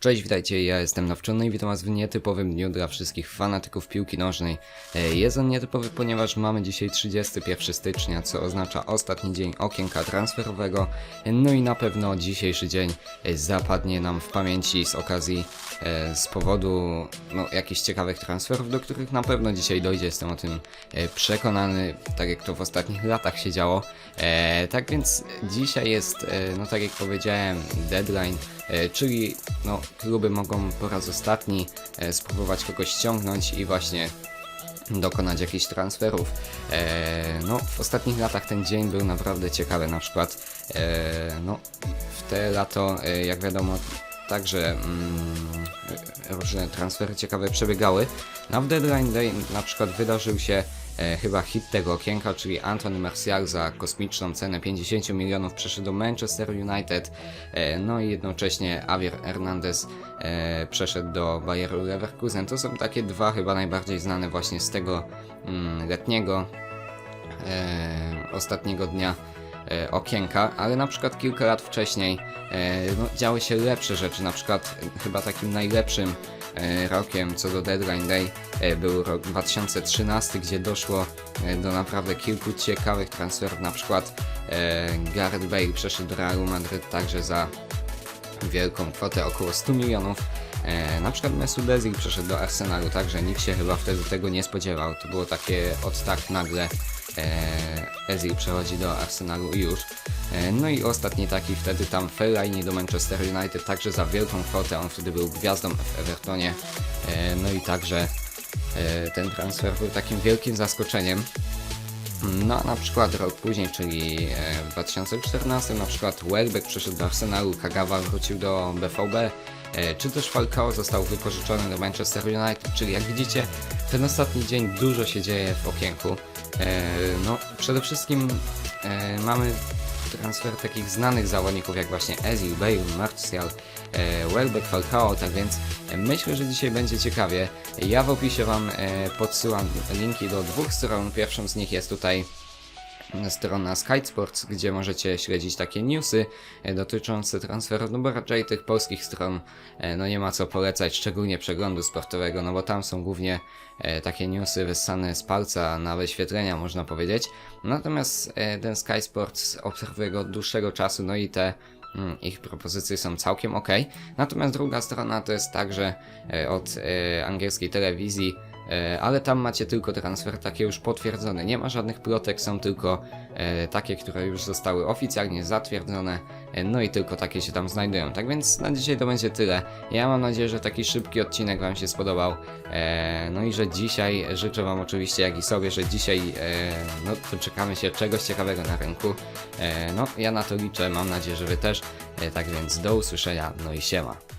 Cześć, witajcie, ja jestem Nawczony i witam was w nietypowym dniu dla wszystkich fanatyków piłki nożnej. E, Jest on nietypowy, ponieważ mamy dzisiaj 31 stycznia, co oznacza ostatni dzień okienka transferowego. E, No i na pewno dzisiejszy dzień e, zapadnie nam w pamięci z okazji, z powodu no, jakichś ciekawych transferów, do których na pewno dzisiaj dojdzie, jestem o tym przekonany, tak jak to w ostatnich latach się działo. Tak więc dzisiaj jest, no tak jak powiedziałem, deadline, czyli no, kluby mogą po raz ostatni e, spróbować kogoś ściągnąć i właśnie dokonać jakichś transferów. E, no, w ostatnich latach ten dzień był naprawdę ciekawy, na przykład e, no, w te lato, e, jak wiadomo, także mm, różne transfery ciekawe przebiegały. Na w Deadline Day na przykład wydarzył się e, chyba hit tego okienka, czyli Anthony Martial za kosmiczną cenę 50 milionów przeszedł do Manchester United, e, no i jednocześnie Javier Hernandez e, przeszedł do Bayeru Leverkusen. To są takie dwa chyba najbardziej znane właśnie z tego mm, letniego e, ostatniego dnia okienka, ale na przykład kilka lat wcześniej e, no, działy się lepsze rzeczy, na przykład e, chyba takim najlepszym e, rokiem co do Deadline Day e, był rok 2013, gdzie doszło e, do naprawdę kilku ciekawych transferów, na przykład e, Gareth Bale przeszedł do Realu Madryt także za wielką kwotę około 100 milionów. E, na przykład Mesut Özil przeszedł do Arsenalu, także nikt się chyba wtedy tego nie spodziewał. To było takie od tak nagle e, Özil przechodzi do Arsenalu już. E, no i ostatni taki wtedy tam Fellaini do Manchester United, także za wielką kwotę. On wtedy był gwiazdą w Evertonie. E, no i także ten transfer był takim wielkim zaskoczeniem. No, a na przykład rok później, czyli w 2014, na przykład Welbeck przeszedł do Arsenalu, Kagawa wrócił do BVB, czy też Falcao został wypożyczony do Manchester United, czyli jak widzicie, ten ostatni dzień dużo się dzieje w okienku. E, No, przede wszystkim e, mamy transfer takich znanych zawodników jak właśnie Ezil, Bale, Martial, e, Welbeck, Falcao, tak więc myślę, że dzisiaj będzie ciekawie. Ja w opisie Wam podsyłam linki do dwóch stron. Pierwszą z nich jest tutaj strona Sky Sports, gdzie możecie śledzić takie newsy e, dotyczące transferów, no bo raczej tych polskich stron e, no nie ma co polecać, szczególnie przeglądu sportowego, no bo tam są głównie e, takie newsy wyssane z palca na wyświetlenia, można powiedzieć. Natomiast ten Sky Sports obserwuję go od dłuższego czasu, no i te Mm, ich propozycje są całkiem ok. Natomiast druga strona to jest także od angielskiej telewizji, ale tam macie tylko transfer takie już potwierdzone. Nie ma żadnych plotek, są tylko e, takie, które już zostały oficjalnie zatwierdzone. E, no i tylko takie się tam znajdują. Tak więc na dzisiaj to będzie tyle. Ja mam nadzieję, że taki szybki odcinek Wam się spodobał. E, no i że dzisiaj życzę Wam oczywiście, jak i sobie, że dzisiaj e, no, doczekamy się czegoś ciekawego na rynku. E, no, ja na to liczę, mam nadzieję, że Wy też. E, tak więc do usłyszenia, no i siema.